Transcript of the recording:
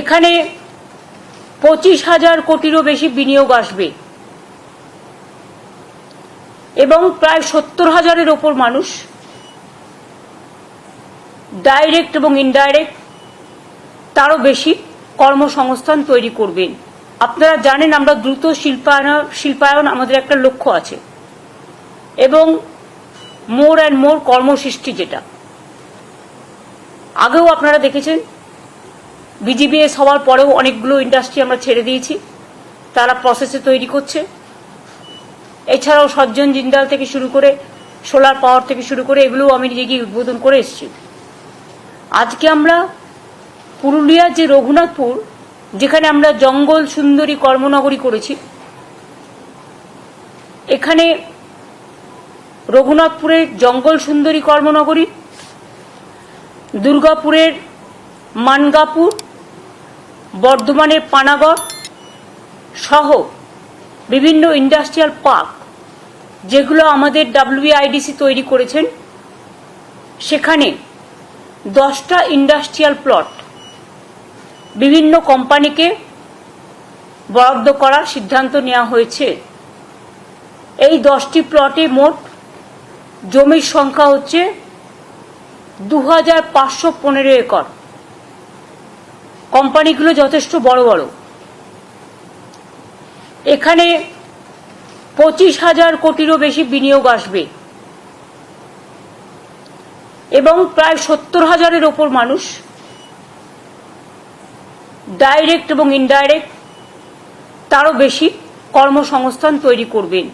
এখানে পঁচিশ হাজার কোটিরও বেশি বিনিয়োগ আসবে। এবং প্রায় সত্তর হাজারের ওপর মানুষ ডাইরেক্ট এবং ইনডাইরেক্ট তারও বেশি কর্মসংস্থান তৈরি করবেন। আপনারা জানেন আমরা দ্রুত শিল্পায়ন শিল্পায়ন আমাদের একটা লক্ষ্য আছে। এবং মোর অ্যান্ড মোর কর্মসৃষ্টি যেটা। আগেও আপনারা দেখেছেন বিজিবিএস হওয়ার পরেও অনেকগুলো ইন্ডাস্ট্রি আমরা ছেড়ে দিয়েছি। তারা প্রসেসে তৈরি করছে। এছাড়াও সজ্জন জিন্দাল থেকে শুরু করে সোলার পাওয়ার থেকে শুরু করে এগুলোও আমি নিজে গিয়ে উদ্বোধন করে এসেছি। আজকে আমরা পুরুলিয়ার যে রঘুনাথপুর, যেখানে আমরা জঙ্গল সুন্দরী কর্মনগরী করেছি, এখানে রঘুনাথপুরের জঙ্গল সুন্দরী কর্মনগরী, দুর্গাপুরের মানগাপুর বর্ধমানের পানাগড় সহ বিভিন্ন ইন্ডাস্ট্রিয়াল পার্ক, যেগুলো আমাদের ডাব্লিউআইডিসি তৈরি করেছেন। সেখানে দশটা ইন্ডাস্ট্রিয়াল প্লট বিভিন্ন কোম্পানিকে বরাদ্দ করার সিদ্ধান্ত নেওয়া হয়েছে। এই দশটি প্লটে মোট জমির সংখ্যা হচ্ছে দু হাজার পাঁচশো পনেরো একর। কোম্পানিগুলো যথেষ্ট বড় বড়। এখানে পঁচিশ হাজার কোটিরও বেশি বিনিয়োগ আসবে। এবং প্রায় সত্তর হাজারের ওপর মানুষ ডাইরেক্ট এবং ইনডাইরেক্ট তারও বেশি কর্মসংস্থান তৈরি করবেন।